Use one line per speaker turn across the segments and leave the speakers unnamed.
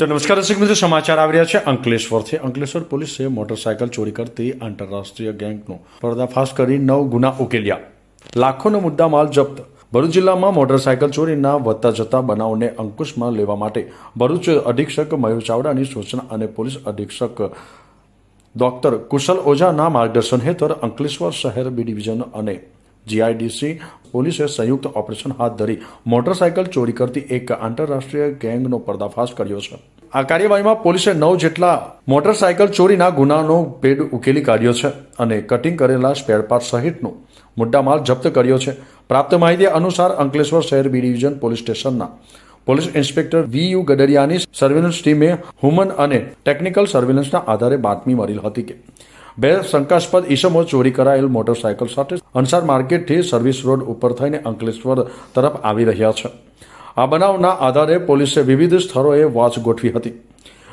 તો નમસ્કાર દર્શક મિત્રો, સમાચાર આવી રહ્યા છે. અંકલેશ્વરથી અંકલેશ્વર પોલીસે મોટરસાયકલ ચોરી કરતી આંતરરાષ્ટ્રીય ગેંગનો પર્દાફાશ કરી નવ ગુના ઉકેલ્યા. લાખોનો મુદ્દા માલ જપ્ત. ભરૂચ જિલ્લામાં મોટરસાયકલ ચોરીના વધતા જતા બનાવને અંકુશમાં લેવા માટે ભરૂચ અધિક્ષક મયુર ચાવડાની સૂચના અને પોલીસ અધિક્ષક ડોક્ટર કુશલ ઓઝાના માર્ગદર્શન હેઠળ અંકલેશ્વર શહેર બી ડિવિઝન અને જીઆઈડીસી પોલીસે સંયુક્ત ઓપરેશન હાથ ધરી મોટરસાયકલ ચોરી કરતી એક આંતરરાષ્ટ્રીય ગેંગનો પર્દાફાશ કર્યો છે. આ કાર્યવાહીમાં પોલીસે નવ જેટલા મોટરસાયકલ ચોરીના ગુનાનો ભેદ ઉકેલી કાઢ્યો છે અને કટિંગ કરેલા સ્પેરપાર્ટ સહિતનો મુદ્દામાલ જપ્ત કર્યો છે. પ્રાપ્ત માહિતી અનુસાર અંકલેશ્વર શહેર બી ડિવિઝન પોલીસ સ્ટેશનના પોલીસ ઇન્સ્પેક્ટર વી યુ ગડરિયાની સર્વેલન્સ ટીમે હ્યુમન અને ટેકનિકલ સર્વેલન્સના આધારે બાતમી મળી હતી કે બે શંકાસ્પદ ઈસમો ચોરી કરાયેલ મોટરસાયકલ સાથે અંસાર માર્કેટથી સર્વિસ રોડ ઉપર થઈને અંકલેશ્વર તરફ આવી રહ્યા છે. આ બનાવના આધારે પોલીસે વિવિધ સ્થળોએ વોચ ગોઠવી હતી.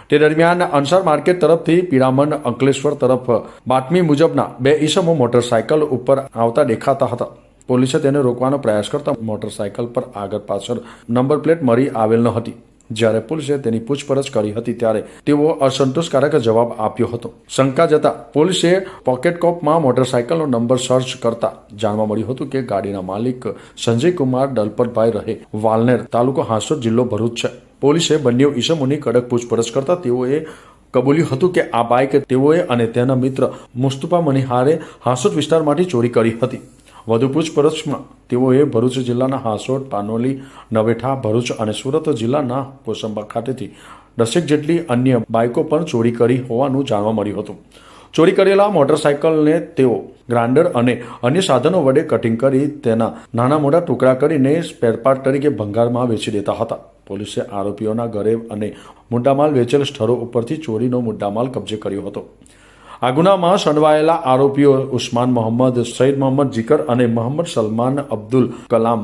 તે દરમિયાન અંસાર માર્કેટ તરફથી પીરામણ અંકલેશ્વર તરફ બાતમી મુજબના બે ઈસમો મોટરસાયકલ ઉપર આવતા દેખાતા હતા. પોલીસે તેને રોકવાનો પ્રયાસ કરતા મોટરસાયકલ પર આગળ પાછળ નંબર પ્લેટ મળી આવેલ ન હતી. જ્યારે પોલીસે તેની પૂછપરછ કરી હતી ત્યારે તેઓ અસંતોષકારક જવાબ આપ્યો હતો. શંકા જતા પોલીસે પોકેટ કોપમાં મોટરસાયકલનો નંબર સર્ચ કરતા જાણવા મળ્યું હતું કે ગાડીના માલિક સંજય કુમાર દલપતભાઈ રહે, વાલનેર તાલુકો હાંસોદ જિલ્લો ભરૂચ છે. પોલીસે બંને ઈસમોની કડક પૂછપરછ કરતા તેઓએ કબૂલ્યું હતું કે આ બાઇક તેઓએ અને તેના મિત્ર મુસ્તુફા મનિહારે હાંસોદ વિસ્તારમાંથી ચોરી કરી હતી. વધુ પૂછપરછમાં તેઓએ ભરૂચ જિલ્લાના હાસોડ પાનોલી, નવેઠા, ભરૂચ અને સુરત જિલ્લાના કોસંબા ખાતેથી દસેક જેટલી અન્ય બાઇકો પણ ચોરી કરી હોવાનું જાણવા મળ્યું હતું. ચોરી કરેલા મોટરસાયકલને તેઓ ગ્રાઇન્ડર અને અન્ય સાધનો વડે કટિંગ કરી તેના નાના મોટા ટુકડા કરીને સ્પેરપાર્ટ તરીકે ભંગારમાં વેચી દેતા હતા. પોલીસે આરોપીઓના ઘરે અને મુદ્દામાલ વેચેલ સ્થળો ઉપરથી ચોરીનો મુદ્દામાલ કબજે કર્યો હતો. આ ગુનામાં સંડવાયેલા આરોપીઓ ઉસ્માન મોહમ્મદ સઈદ મોહમ્મદ જીકર અને મોહમ્મદ સલમાન અબ્દુલ કલામ,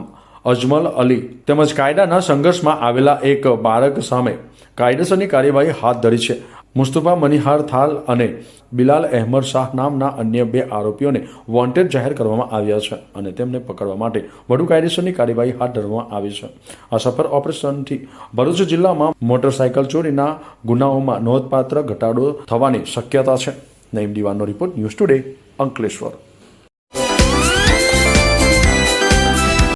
અજમલ અલી તેમજ કાયદાના સંઘર્ષમાં આવેલા એક બાળક સામે કાયદેસરની કાર્યવાહી હાથ ધરી છે. મુસ્તફા મનિહાર થાલ અને બિલાલ અહેમદ શાહ નામના અન્ય બે આરોપીઓને વોન્ટેડ જાહેર કરવામાં આવ્યા છે અને તેમને પકડવા માટે વધુ કાયદેસરની કાર્યવાહી હાથ ધરવામાં આવી છે. આ સફળ ઓપરેશનથી ભરૂચ જિલ્લામાં મોટરસાયકલ ચોરીના ગુનાઓમાં નોંધપાત્ર ઘટાડો થવાની શક્યતા છે. નઈમ દીવાનો રિપોર્ટ ન્યૂઝ ટુડે અંકલેશ્વર